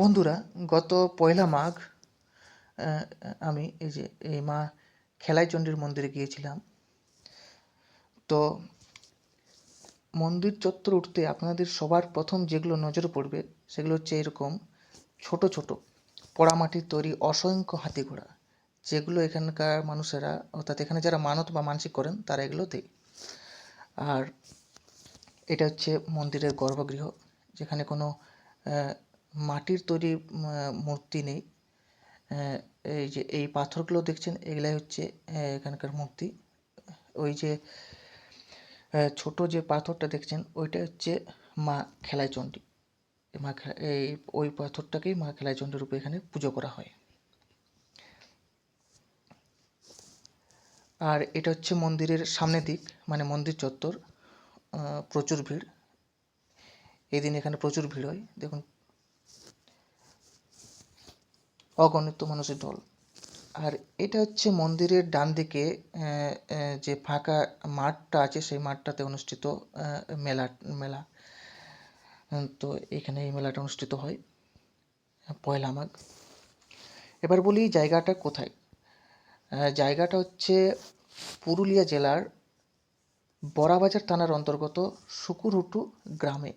বন্ধুরা, গত পয়লা মাঘ আমি এই যে এই মা খেলাই চণ্ডীর মন্দিরে গিয়েছিলাম। তো মন্দির চত্বর উঠতে আপনাদের সবার প্রথম যেগুলো নজরে পড়বে, সেগুলো হচ্ছে এরকম ছোট ছোট পোড়ামাটির তৈরি অসংখ্য হাতি ঘোড়া যেগুলো এখানকার মানুষেরা, অর্থাৎ এখানে যারা মানত বা মানসিক করেন, তারা এগুলো দেয় আর এটা হচ্ছে মন্দিরের গর্ভগৃহ, যেখানে কোনো মাটির তৈরি মূর্তি নেই। এই যে এই পাথরগুলো দেখছেন, এগুলাই হচ্ছে এখানকার মূর্তি। ওই যে ছোট যে পাথরটা দেখছেন, ওইটা হচ্ছে মা খেলাই চণ্ডী মা এই, ওই পাথরটাকেই মা খেলাই চণ্ডী রূপে এখানে পুজো করা হয়। আর এটা হচ্ছে মন্দিরের সামনের দিক মানে মন্দির চত্বর। প্রচুর ভিড়। এদিন এখানে প্রচুর ভিড় হয়। দেখুন অগণিত মানুষের ঢল। আর এটা হচ্ছে মন্দিরের ডান দিকে যে ফাঁকা মাঠটা আছে, সেই মাঠটাতে অনুষ্ঠিত মেলা মেলা। তো এখানে এই মেলাটা অনুষ্ঠিত হয়, পয়লা মাঘ। এবার বলি জায়গাটা কোথায়? জায়গাটা হচ্ছে পুরুলিয়া জেলার বড়াবাজার থানার অন্তর্গত সুকুরুটু গ্রামে।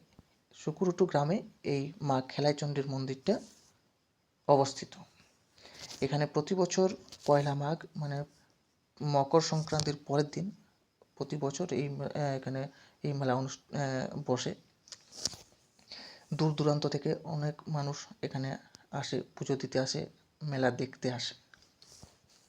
সুকুরুটু গ্রামে এই মা খেলাইচণ্ডীর মন্দিরটা অবস্থিত। এখানে প্রতি বছর পয়লা মাঘ মানে মকর সংক্রান্তির পরের দিন প্রতি বছর এই এখানে এই মেলা বসে। দূর দূরান্ত থেকে অনেক মানুষ এখানে আসে, পুজো দিতে আসে, মেলা দেখতে আসে।